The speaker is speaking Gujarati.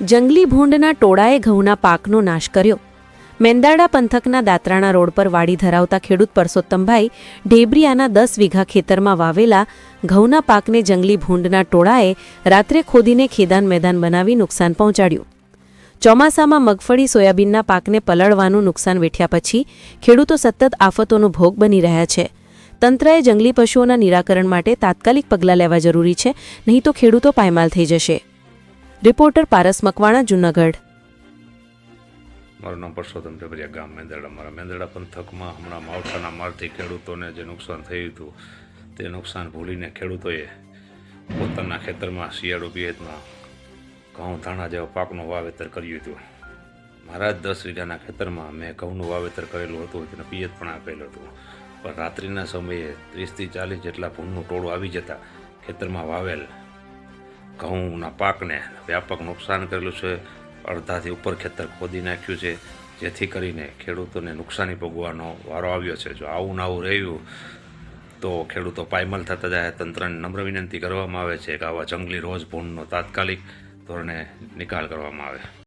જંગલી ભૂંડના ટોળાએ ઘઉંના પાકનો નાશ કર્યો. મેંદાડા પંથકના દાતરાણા રોડ પર વાડી ધરાવતા ખેડૂત પરસોત્તમભાઈ ઢેબરિયાના દસ વીઘા ખેતરમાં વાવેલા ઘઉંના પાકને જંગલી ભૂંડના ટોળાએ રાત્રે ખોદીને ખેદાન મેદાન બનાવી નુકસાન પહોંચાડ્યું. ચોમાસામાં મગફળી સોયાબીનના પાકને પલળવાનું નુકસાન વેઠ્યા પછી ખેડૂતો સતત આફતોનો ભોગ બની રહ્યા છે. તંત્રએ જંગલી પશુઓના નિરાકરણ માટે તાત્કાલિક પગલાં લેવા જરૂરી છે, નહીં તો ખેડૂતો પાયમાલ થઈ જશે. રિપોર્ટર પારસ મકવાણા, જુનાગઢ. મારું નામ પરસોત્તમ જબરિયા ગામ, મેંદરડા. મારા મેંદરડા પંથકમાં હમણાં માવઠાના મારથી ખેડૂતોને જે નુકસાન થયું હતું, તે નુકસાન ભૂલીને ખેડૂતોએ પોતાના ખેતરમાં શિયાળુ પિયતમાં ઘઉં ધાણા જેવા પાકનું વાવેતર કર્યું હતું. મારા દસ વીઘાના ખેતરમાં મેં ઘઉંનું વાવેતર કરેલું હતું, તેને પિયત પણ આપેલું હતું. પણ રાત્રિના સમયે ત્રીસથી ચાલીસ જેટલા ભૂનનું ટોળું આવી જતા ખેતરમાં વાવેલ ઘઉંના પાકને વ્યાપક નુકસાન કરેલું છે. અડધાથી ઉપર ખેતર ખોદી નાખ્યું છે, જેથી કરીને ખેડૂતોને નુકસાની ભોગવાનો વારો આવ્યો છે. જો આવું આવું રહ્યું, તો ખેડૂતો પાયમલ થતા જાય. તંત્રને નમ્ર વિનંતી કરવામાં આવે છે કે આવા જંગલી રોજ ભૂંડનો તાત્કાલિક ધોરણે નિકાલ કરવામાં આવે.